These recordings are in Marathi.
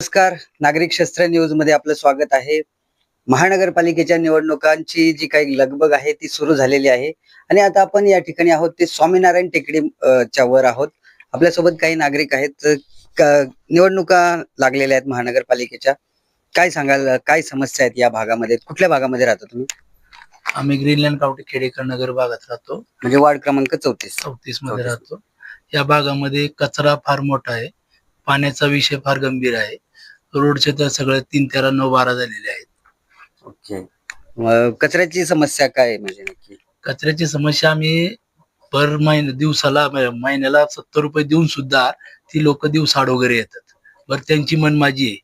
नमस्कार. नागरिक शस्त्र न्यूजमध्ये आपलं स्वागत आहे. महानगरपालिकेच्या निवडणुकांची जी काही लगबग आहे ती सुरू झालेली आहे. आणि आता आपण या ठिकाणी आहोत ते स्वामीनारायण टेकडी च्या वर आहोत. आपल्यासोबत काही नागरिक आहेत क- निवडणुका लागलेल्या आहेत महानगरपालिकेच्या. काय सांगाल काय समस्या आहेत या भागामध्ये? कुठल्या भागामध्ये राहता तुम्ही? आम्ही ग्रीनलँड काउंटी खेडेकर नगर भागात राहतो. म्हणजे वार्ड क्रमांक चौतीस. चौतीसमध्ये 34. राहतो. या भागामध्ये कचरा फार मोठा आहे. पाण्याचा विषय फार गंभीर आहे. रोडचे तर सगळे तीन तेरा नऊ बारा झालेले आहेत. ओके. कचऱ्याची समस्या काय आहे म्हणजे नक्की? कचऱ्याची समस्या आम्ही पर महिने दिवसाला महिन्याला सत्तर रुपये देऊन सुद्धा ती लोक दिवसाड वगैरे येतात. बरं त्यांची मनमाजी आहे.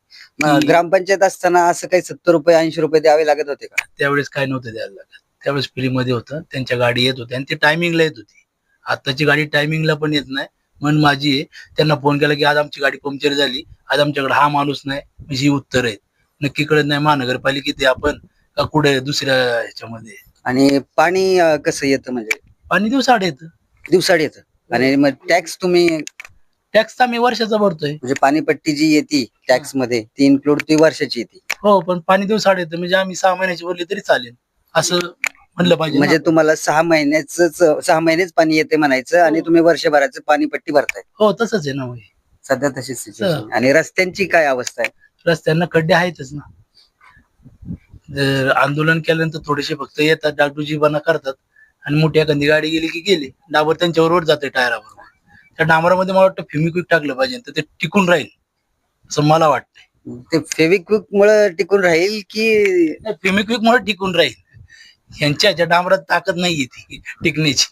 अ, की ग्रामपंचायत असताना असं काही सत्तर रुपये ऐंशी रुपये द्यावे लागत होते का? त्यावेळेस काय नव्हतं द्यायला लागत. त्यावेळेस फ्रीमध्ये होतं त्यांच्या गाडी येत होत्या आणि ती टायमिंगला येत होती. आताची गाडी टायमिंगला पण येत नाही. मन माझी आहे. त्यांना फोन केला की आज आमची गाडी पंक्चर झाली. आज आमच्याकडे हा माणूस नाही म्हणजे ही उत्तर आहेत. नक्की कळत नाही महानगरपालिकेत आहे आपण का कुठे दुसऱ्या ह्याच्यामध्ये आणि पाणी अ, कसं येतं म्हणजे? पाणी दिवसाड येतं. दिवसाड येतं. आणि मग टॅक्स तुम्ही म्हणजे टॅक्स आम्ही वर्षाचा भरतोय. पाणीपट्टी जी येते टॅक्समध्ये ती इन्क्लूड ती वर्षाची येते. हो पण पाणी दिवसाड येतं. म्हणजे आम्ही सहा महिन्याची भरली तरी चालेल. असं म्हणलं पाहिजे म्हणजे ना. तुम्हाला सहा महिन्याच सहा महिनेच पाणी येते म्हणायचं आणि हो. तुम्ही वर्षभराचं पाणीपट्टी भरताय. हो तसंच आहे ना होय. सध्या तशी सिच्युएशन आणि रस्त्यांची काय अवस्था आहे? रस्त्यांना खड्डे आहेतच ना. जर आंदोलन केल्यानंतर थोडेसे फक्त येतात डागडुजीपणा करतात आणि मोठी एखादी गाडी गेली की गेली डांबर त्यांच्या बरोबर जाते टायराबरोबर त्या डांबरामध्ये मला वाटतं फिमिक्विक टाकलं पाहिजे तर ते टिकून राहील असं मला वाटतंय. ते फेविक्विक मुळे टिकून राहील की फिमिक्विक मुळे टिकून राहील. यांच्या ह्याच्या डांबरात ताकद नाहीये ती टिकण्याची.